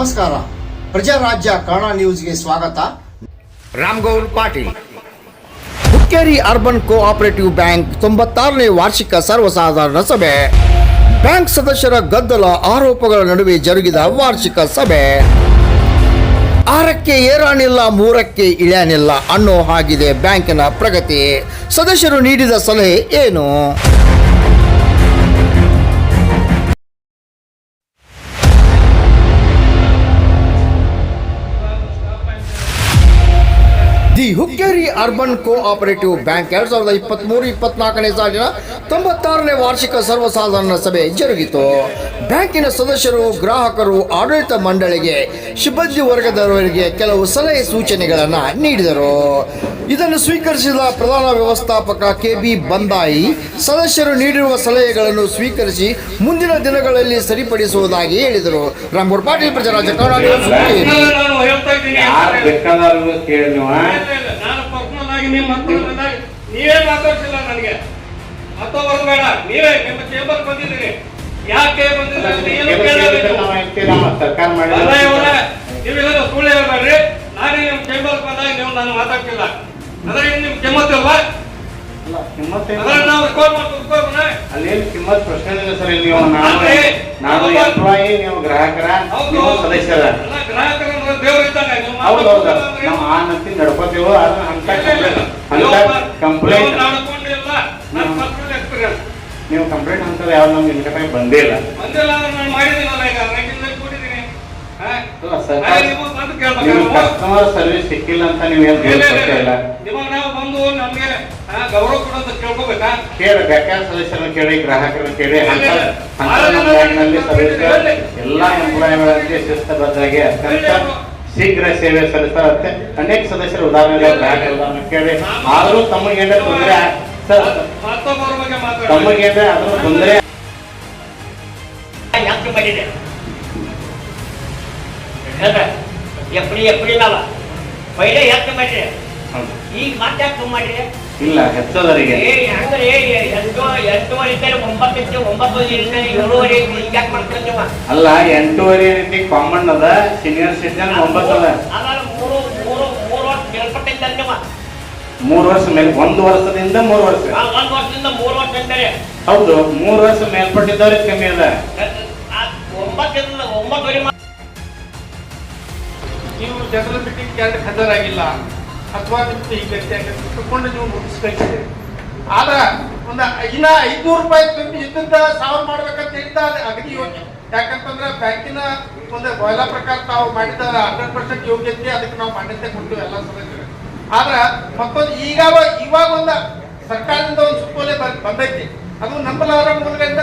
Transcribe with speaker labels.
Speaker 1: ನಮಸ್ಕಾರ. ಪ್ರಜಾರಾಜ್ಯ ಕನ್ನಡ ನ್ಯೂಸ್ಗೆ ಸ್ವಾಗತ.
Speaker 2: Ramgoud Patil. Hukkeri urban cooperative bank ತೊಂಬತ್ತಾರನೇ ವಾರ್ಷಿಕ ಸರ್ವಸಾಧಾರಣ ಸಭೆ. ಬ್ಯಾಂಕ್ ಸದಸ್ಯರ ಗದ್ದಲ ಆರೋಪಗಳ ನಡುವೆ ಜರುಗಿದ ವಾರ್ಷಿಕ ಸಭೆ. ಆರಕ್ಕೆ ಏರಾಣಿಲ್ಲ ಮೂರಕ್ಕೆ ಇಳಿಯಾನಿಲ್ಲ ಅನ್ನೋ ಹಾಗಿದೆ ಬ್ಯಾಂಕಿನ ಪ್ರಗತಿ. ಸದಸ್ಯರು ನೀಡಿದ ಸಲಹೆ ಏನು? The Hukkeri urban cooperative bank ಎರಡ್ ಸಾವಿರದ ಇಪ್ಪತ್ಮೂರು, ಇಪ್ಪತ್ನಾಲ್ಕನೇ ಸಾಲಿನ ತೊಂಬತ್ತಾರನೇ ವಾರ್ಷಿಕ ಸರ್ವಸಾಧಾರಣ ಸಭೆ ಜರುಗಿತು. ಬ್ಯಾಂಕಿನ ಸದಸ್ಯರು, ಗ್ರಾಹಕರು, ಆಡಳಿತ ಮಂಡಳಿಗೆ, ಸಿಬ್ಬಂದಿ ವರ್ಗದವರಿಗೆ ಕೆಲವು ಸಲಹೆ ಸೂಚನೆಗಳನ್ನು ನೀಡಿದರು. ಇದನ್ನು ಸ್ವೀಕರಿಸಿದ ಪ್ರಧಾನ ವ್ಯವಸ್ಥಾಪಕ ಕೆ ಬಿ ಬಂದಾಯಿ, ಸದಸ್ಯರು ನೀಡಿರುವ ಸಲಹೆಗಳನ್ನು ಸ್ವೀಕರಿಸಿ ಮುಂದಿನ ದಿನಗಳಲ್ಲಿ ಸರಿಪಡಿಸುವುದಾಗಿ ಹೇಳಿದರು. ರಾಮಗೌಡ ಪಾಟೀಲ್
Speaker 3: ಬೇಕಾದರೂ
Speaker 4: ಕನ್ನಡ ಆಗಿ ನಿಮ್ಮ ನೀವೇ ಮಾತಾಡ್ಸಿಲ್ಲ ನನಗೆ. ಮತ್ತೊಬ್ಬರು ಬೇಡ. ನೀವೇ ನಿಮ್ಮ ಚೇಂಬರ್ ಬಂದಿದ್ದೀರಿ. ಯಾಕೆ
Speaker 3: ನಾವು
Speaker 4: ನೀವೆಲ್ಲ ಸುಳ್ಳು ಹೇಳ್ಬೇಡ್ರಿ. ನಾನೇ ನಿಮ್ ಚೇಂಬರ್ ಬಂದಾಗ ನೀವು ನಾನು ಮಾತಾಡ್ತಿಲ್ಲ ಅಂದ್ರೆ ನಿಮ್ ಕಿಮ್ಮತ್ ಅಲ್ವಾ? ನಾವು
Speaker 3: ಅಲ್ಲೇನು ಕಿಮ್ಮತ್ ಪ್ರಶ್ನೆ ಇಲ್ಲ ಸರ್ ನೀವು. ಎಂಪ್ಲಾಯಿ ನೀವು ಗ್ರಾಹಕರ. ನೀವು ಸದಸ್ಯರ
Speaker 4: ಎಲ್ಲ ಗ್ರಾಹಕರು ಅಂದ್ರೆ ದೇವ್ರು ಇದ್ದಂಗೆ, ನೀವು
Speaker 3: ಹೌದು ಹೌದು ನಾವು
Speaker 4: ಅಂದ್ರೆ
Speaker 3: ಆ ನತ್ತಿ ನಡ್ಕೋತೀವೋ ಅದನ್ನ ಅಂತ ಕಂಪ್ಲೇಂಟ್
Speaker 4: ನೀವು
Speaker 3: ಕಂಪ್ಲೇಂಟ್ ಅಂತ ಯಾವ ನಮ್ಗೆ ನಿಕಟ ಬಂದೇ ಇಲ್ಲ
Speaker 4: ಬಂದಿಲ್ಲ ನಾನು ಮಾಡಿದ್ದೀನಲ್ಲ ಈಗ
Speaker 3: ಕಸ್ಟಮರ್ ಸರ್ವಿಸ್ ಸಿಕ್ಕಿಲ್ಲ ಅಂತ ನೀವು ಏನು
Speaker 4: ಇಲ್ಲ ಇಲ್ಲ. ನಾವು ಬಂದು ನಮಗೆ ಗೌರವ ಕೊಡೋದು ಕೇಳ್ಕೋಬೇಕಾ
Speaker 3: ಕೇಳಿ ಬೇಕಾದ ಸದಸ್ಯರನ್ನ ಕೇಳಿ ಗ್ರಾಹಕರು ಕೇಳಿ ನಮ್ಮ
Speaker 4: ಇಲ್ಲ.
Speaker 3: ಎಲ್ಲ ಎಂಪ್ಲಾಯಿಗಳಿಗೆ ಶಿಸ್ತಬದ್ಧಾಗಿ ಅತ್ಯಂತ ಶೀಘ್ರ ಸೇವೆ ಸಲ್ಲಿಸ್ತಾರೆ ಅನೇಕ ಸದಸ್ಯರು ಉದಾಹರಣೆ ಕೇಳಿ. ಆದರೂ ತಮಗೇನ ತೊಂದರೆ ತಮಗೇನ ಆದರೂ ತೊಂದರೆ
Speaker 5: ಯಾಕೆ ಮಾಡಿದೆ? ಹೇಳ್ರ ಎಪ್ಪಡಿ ಎಪ್ಪಡಿನಲ್ಲ ಪೈಲೆ ಯಾಕೆ ಮಾಡಿದೆ? ಈಗ ಮತ್ತೆ ಯಾಕೆ ಮಾಡಿದೆ?
Speaker 3: ಇಲ್ಲ ಹೆಚ್ಚೋದರಿಗೆ
Speaker 5: ಏ ಹಂಗ್ರೆ ಎಂಟು ಎಂಟೂವರೆ ಇದ್ದರೆ ಒಂಬತ್ತು ಒಂಬತ್ತು ಏಳುವರೆ ಈಗ ಯಾಕೆ ಮಾಡ್ತಾರೆ ನೀವು?
Speaker 3: ಅಲ್ಲ ಎಂಟೂವರೆ ರೀತಿ ಕಾಮನ್ ಅದ ಸೀನಿಯರ್ ಸಿಟಿಜನ್ ಒಂಬತ್ತು ಅದ
Speaker 5: ಅಲ್ಲ ಮೂರು ಮೂರು ಮೂರು ವರ್ಷ ಮೇಲ್ಪಟ್ಟಿದ್ದಾರೆ ನೀವು.
Speaker 3: ಮೂರು ವರ್ಷ ಮೇಲೆ ಒಂದು ವರ್ಷದಿಂದ ಮೂರು ವರ್ಷ.
Speaker 5: ಆ, ಒಂದ್ ವರ್ಷದಿಂದ ಮೂರು ವರ್ಷ ಅಂತಾರೆ.
Speaker 3: ಹೌದು ಮೂರು ವರ್ಷ ಮೇಲ್ಪಟ್ಟಿದ್ದವ್ರಿಗೆ ಕಮ್ಮಿ ಅದ.
Speaker 5: ಆ, ಒಂಬತ್ತರಿಂದ ಒಂಬತ್ತುವರೆ
Speaker 4: ನೀವು ಜನರಲ್ ಮೀಟಿಂಗ್ ಕ್ಯಾಂಡಿಡೇಟ್ ಹಾಜರಾಗಿಲ್ಲ. ಅಥವಾ ನಿಮ್ಮ ಈ ವ್ಯಕ್ತಿ ತಿಳ್ಕೊಂಡು ನೀವು ಮುಗಿಸ್ಬೇಕಿದೆ ಆದ್ರೆ ಒಂದು ಇನ್ನ ಐದ್ನೂರು ರೂಪಾಯಿ ಕಮ್ಮಿ ಇದ್ದಂತ ಸಾವಿರ ಮಾಡ್ಬೇಕಂತ ಹೇಳ್ತಾ ಅಗದಿ ಯೋಗ್ಯ ಯಾಕಂತಂದ್ರೆ ಬ್ಯಾಂಕಿನ ಒಂದು ಬಾಯ್ಲಾ ಪ್ರಕಾರ ತಾವು ಮಾಡಿದ ಹಂಡ್ರೆಡ್ ಪರ್ಸೆಂಟ್ ಯೋಗ್ಯತೆ ಅದಕ್ಕೆ ನಾವು ಮಾನ್ಯತೆ ಕೊಡ್ತೀವಿ ಎಲ್ಲ ಸದಸ್ಯರು ಆದ್ರೆ ಮತ್ತೊಂದು ಈಗ ಇವಾಗ ಒಂದ ಸರ್ಕಾರದಿಂದ ಒಂದು ಸುತ್ತೋಲೆ ಬಂದೈತಿ. ಅದು ನಂಬಲಾರ ಮೂಲಗಳಿಂದ